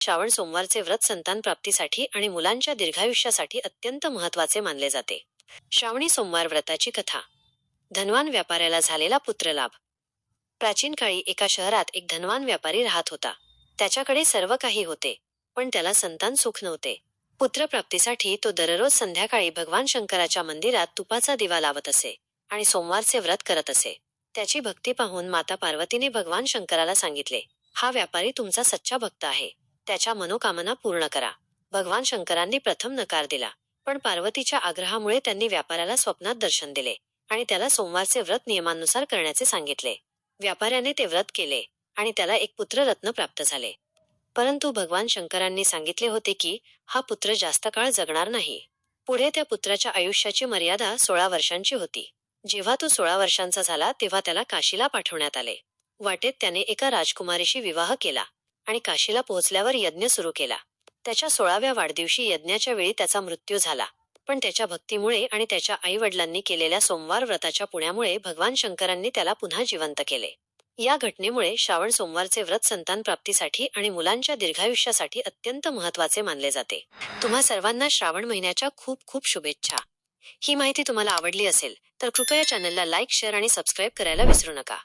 श्रावण सोमवारचे व्रत संतान प्राप्तीसाठी आणि मुलांच्या दीर्घायुष्यासाठी अत्यंत महत्त्वाचे मानले जाते. श्रावणी सोमवार व्रताची कथा. धनवान व्यापाऱ्याला झालेला पुत्रलाभ. प्राचीन काळी एका शहरात एक धनवान व्यापारी राहत होता. त्याच्याकडे सर्व काही होते पण त्याला संतान सुख नव्हते. पुत्रप्राप्तीसाठी तो दररोज संध्याकाळी भगवान शंकराच्या मंदिरात तुपाचा दिवा लावत असे आणि सोमवारचे व्रत करत असे. त्याची भक्ती पाहून माता पार्वतीने भगवान शंकराला सांगितले हा व्यापारी तुमचा सच्चा भक्त आहे. त्याच्या मनोकामना पूर्ण करा. भगवान शंकरांनी प्रथम नकार दिला. पण पार्वतीच्या आग्रहामुळे त्यांनी व्यापाऱ्याला स्वप्नात दर्शन दिले आणि त्याला सोमवारचे व्रत नियमानुसार करण्याचे सांगितले. व्यापाऱ्याने ते व्रत केले आणि त्याला एक पुत्ररत्न प्राप्त झाले. परंतु भगवान शंकरांनी सांगितले होते की हा पुत्र जास्त काळ जगणार नाही. पुढे त्या पुत्राच्या आयुष्याची मर्यादा सोळा वर्षांची होती. जेव्हा तो सोळा वर्षांचा झाला तेव्हा त्याला काशीला पाठवण्यात आले. वाटेत त्याने एका राजकुमारीशी विवाह केला. आणि काशीला पोहोचल्यावर यज्ञ सुरू केला. त्याच्या सोळाव्या वाढदिवशी यज्ञाच्या वेळी त्याचा मृत्यू झाला. पण त्याच्या भक्तीमुळे आणि त्याच्या आई वडिलांनी केलेल्या सोमवार व्रताच्या पुण्यामुळे भगवान शंकरांनी त्याला पुन्हा जिवंत केले. या घटनेमुळे श्रावण सोमवारचे व्रत संतान प्राप्तीसाठी आणि मुलांच्या दीर्घायुष्यासाठी अत्यंत महत्त्वाचे मानले जाते. तुम्हा सर्वांना श्रावण महिन्याच्या खूप खूप शुभेच्छा. ही माहिती तुम्हाला आवडली असेल तर कृपया चॅनलला लाईक शेअर आणि सबस्क्राईब करायला विसरू नका.